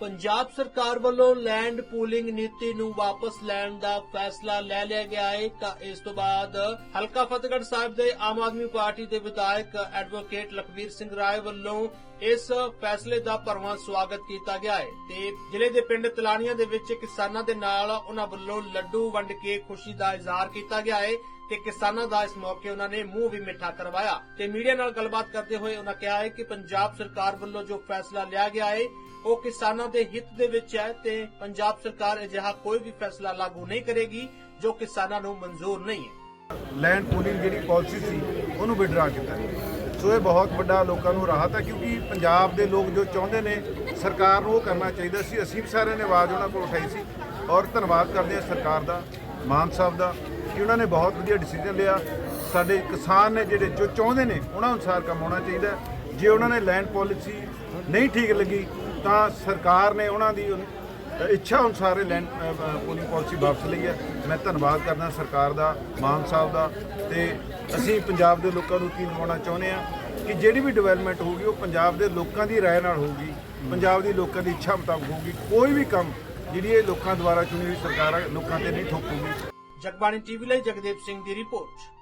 ਪੰਜਾਬ ਸਰਕਾਰ ਵੱਲੋਂ land pooling ਨੀਤੀ ਨੂੰ ਵਾਪਸ ਲੈਣ ਦਾ ਫੈਸਲਾ ਲੈ ਲਿਆ ਗਿਆ ਹੈ। ਤਾਂ ਇਸ ਤੋਂ ਬਾਅਦ ਹਲਕਾ ਫਤਿਹਗੜ੍ਹ ਸਾਹਿਬ ਦੇ ਆਮ ਆਦਮੀ ਪਾਰਟੀ ਦੇ ਵਿਧਾਇਕ ਐਡਵੋਕੇਟ ਲਖਵੀਰ ਸਿੰਘ ਰਾਏ ਵੱਲੋਂ ਇਸ ਫੈਸਲੇ ਦਾ ਭਰਵਾਂ ਸਵਾਗਤ ਕੀਤਾ ਗਿਆ ਹੈ। ਤੇ ਜ਼ਿਲ੍ਹੇ ਦੇ ਪਿੰਡ ਤਲਾਣੀਆਂ ਦੇ ਵਿੱਚ ਕਿਸਾਨਾਂ ਦੇ ਨਾਲ ਉਹਨਾਂ ਵੱਲੋਂ ਲੱਡੂ ਵੰਡ ਕੇ ਖੁਸ਼ੀ ਦਾ ਇਜ਼ਹਾਰ ਕੀਤਾ ਗਿਆ ਹੈ। ਤੇ ਕਿਸਾਨਾਂ ਦਾ ਇਸ ਮੌਕੇ ਉਹਨਾਂ ਨੇ ਮੂੰਹ ਵੀ ਮਿੱਠਾ ਕਰਵਾਇਆ ਤੇ ਮੀਡੀਆ ਨਾਲ ਗੱਲਬਾਤ ਕਰਦੇ ਹੋਏ ਉਹਨਾਂ ਕਿਹਾ ਹੈ ਕਿ ਪੰਜਾਬ ਸਰਕਾਰ ਵੱਲੋਂ ਜੋ ਫੈਸਲਾ ਲਿਆ ਗਿਆ ਹੈ, ਉਹ ਕਿਸਾਨਾਂ ਦੇ ਹਿੱਤ ਦੇ ਵਿੱਚ ਹੈ ਤੇ ਪੰਜਾਬ ਸਰਕਾਰ ਅਜਿਹਾ ਕੋਈ ਵੀ ਫੈਸਲਾ ਲਾਗੂ ਨਹੀਂ ਕਰੇਗੀ ਜੋ ਕਿਸਾਨਾਂ ਨੂੰ ਮਨਜ਼ੂਰ ਨਹੀਂ ਹੈ। ਲੈਂਡ ਪੂਲਿੰਗ ਜਿਹੜੀ ਪਾਲਿਸੀ ਸੀ, ਉਹਨੂੰ ਵਿਡਰਾ ਕੀਤਾ। ਸੋ ਇਹ ਬਹੁਤ ਵੱਡਾ ਲੋਕਾਂ ਨੂੰ ਰਾਹਤ ਹੈ ਕਿਉਂਕਿ ਪੰਜਾਬ ਦੇ ਲੋਕ ਜੋ ਚਾਹੁੰਦੇ ਨੇ, ਸਰਕਾਰ ਨੂੰ ਉਹ ਕਰਨਾ ਚਾਹੀਦਾ ਸੀ। ਅਸੀਂ ਵੀ ਸਾਰਿਆਂ ਨੇ ਆਵਾਜ਼ ਉਹਨਾਂ ਕੋਲ ਉਠਾਈ ਸੀ। ਔਰ ਧੰਨਵਾਦ ਕਰਦੇ ਹਾਂ ਸਰਕਾਰ ਦਾ, ਮਾਨ ਸਾਹਿਬ ਦਾ। ਕਿ ਉਹਨਾਂ ਨੇ ਬਹੁਤ ਵਧੀਆ ਡਿਸੀਜਨ ਲਿਆ। ਸਾਡੇ ਕਿਸਾਨ ਨੇ ਜਿਹੜੇ ਜੋ ਚਾਹੁੰਦੇ ਨੇ, ਉਹਨਾਂ ਅਨੁਸਾਰ ਕੰਮ ਹੋਣਾ ਚਾਹੀਦਾ ਜੇ ਉਹਨਾਂ ਨੇ ਲੈਂਡ ਪਾਲਿਸੀ ਨਹੀਂ ਠੀਕ ਲੱਗੀ, ਤਾਂ ਸਰਕਾਰ ਨੇ ਉਹਨਾਂ ਦੀ ਇੱਛਾ ਅਨੁਸਾਰ ਇਹ ਲੈਂਡ ਪੋਲਿੰਗ ਪਾਲਿਸੀ ਵਾਪਸ ਲਈ ਹੈ। ਮੈਂ ਧੰਨਵਾਦ ਕਰਦਾ ਸਰਕਾਰ ਦਾ, ਮਾਨ ਸਾਹਿਬ ਦਾ ਤੇ ਅਸੀਂ ਪੰਜਾਬ ਦੇ ਲੋਕਾਂ ਨੂੰ ਕੀ ਨਿਵਾਉਣਾ ਚਾਹੁੰਦੇ ਆ ਕਿ ਜਿਹੜੀ ਵੀ ਡਿਵੈਲਪਮੈਂਟ ਹੋਊਗੀ, ਉਹ ਪੰਜਾਬ ਦੇ ਲੋਕਾਂ ਦੀ ਰਾਏ ਨਾਲ ਹੋਊਗੀ, ਪੰਜਾਬ ਦੀ ਲੋਕਾਂ ਦੀ ਇੱਛਾ ਮੁਤਾਬਕ ਹੋਊਗੀ। ਕੋਈ ਵੀ ਕੰਮ ਜਿਹੜੀ ਇਹ ਲੋਕਾਂ ਦੁਆਰਾ ਚੁਣੀ ਹੋਈ ਸਰਕਾਰ ਹੈ ਲੋਕਾਂ ਤੇ ਨਹੀਂ ਠੋਕੂਗੀ। ਜਗਬਾਣੀ ਟੀਵੀ ਲਈ ਜਗਦੇਵ ਸਿੰਘ ਦੀ ਰਿਪੋਰਟ।